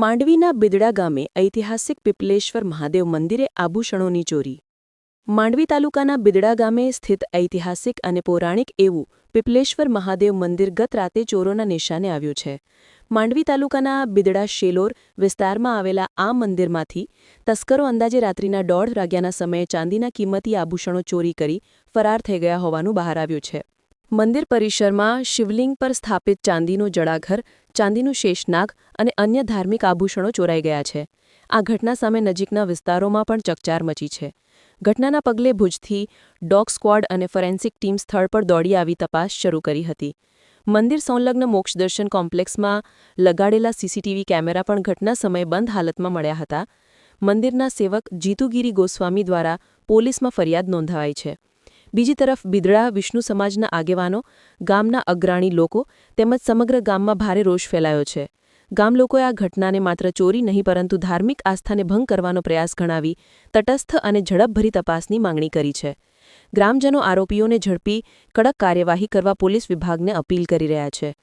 માંડવીના બિદડા ગામે ઐતિહાસિક પીપલેશ્વર મહાદેવ મંદિરે આભૂષણોની ચોરી. માંડવી તાલુકાના બિદડા ગામે સ્થિત ઐતિહાસિક અને પૌરાણિક એવું પીપલેશ્વર મહાદેવ મંદિર ગત રાતે ચોરોના નિશાને આવ્યું છે. માંડવી તાલુકાના બિદડા શેલોર વિસ્તારમાં આવેલા આ મંદિરમાંથી તસ્કરો અંદાજે રાત્રિના દોઢ વાગ્યાના સમયે ચાંદીના કિંમતી આભૂષણો ચોરી કરી ફરાર થઈ ગયા હોવાનું બહાર આવ્યું છે. મંદિર પરિસરમાં શિવલિંગ પર સ્થાપિત ચાંદીનું જળાઘર ચાંદીનું શેષનાગ અને અન્ય ધાર્મિક આભૂષણો ચોરાઈ ગયા છે. આ ઘટના સામે નજીકના વિસ્તારોમાં પણ ચકચાર મચી છે. ઘટનાના પગલે ભુજથી ડોગ સ્ક્વોડ અને ફોરેન્સિક ટીમ સ્થળ પર દોડી આવી તપાસ શરૂ કરી હતી. મંદિર સંલગ્ન મોક્ષદર્શન કોમ્પ્લેક્સમાં લગાડેલા સીસીટીવી કેમેરા પણ ઘટના સમયે બંધ હાલતમાં મળ્યા હતા. મંદિરના સેવક જીતુગીરી ગોસ્વામી દ્વારા પોલીસમાં ફરિયાદ નોંધાવાઈ છે. બીજી તરફ બિદડા વિષ્ણુ સમાજના આગેવાનો, ગામના અગ્રણી લોકો તેમજ સમગ્ર ગામમાં ભારે રોષ ફેલાયો છે. ગામ લોકોએ આ ઘટનાને માત્ર ચોરી નહીં, પરંતુ ધાર્મિક આસ્થાને ભંગ કરવાનો પ્રયાસ ગણાવી તટસ્થ અને ઝડપભરી તપાસની માંગણી કરી છે. ગ્રામજનો આરોપીઓને ઝડપી, કડક કાર્યવાહી કરવા પોલીસ વિભાગને અપીલ કરી રહ્યા છે.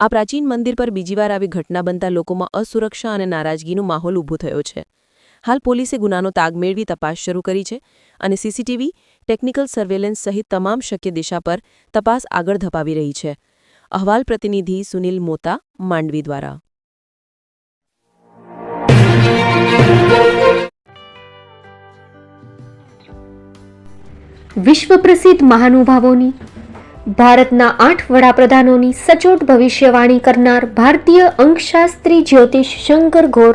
આ પ્રાચીન મંદિર પર બીજીવાર આવી ઘટના બનતા લોકોમાં અસુરક્ષા અને નારાજગીનો માહોલ ઊભો થયો છે. હાલ પોલીસે ગુનાનો તાગ મેળવી તપાસ શરૂ કરી છે અને સીસીટીવી, ટેકનિકલ સર્વેલન્સ સહિત તમામ શક્ય દિશા પર તપાસ આગળ ધપાવી રહી છે. અહવાલ પ્રતિનિધિ સુનિલ મોતા, માંડવી દ્વારા. વિશ્વ પ્રસિદ્ધ મહાનુભાવોની, ભારતના આઠ વડાપ્રધાનોની સચોટ ભવિષ્યવાણી કરનાર ભારતીય અંકશાસ્ત્રી જ્યોતિષ શંકર ઘોર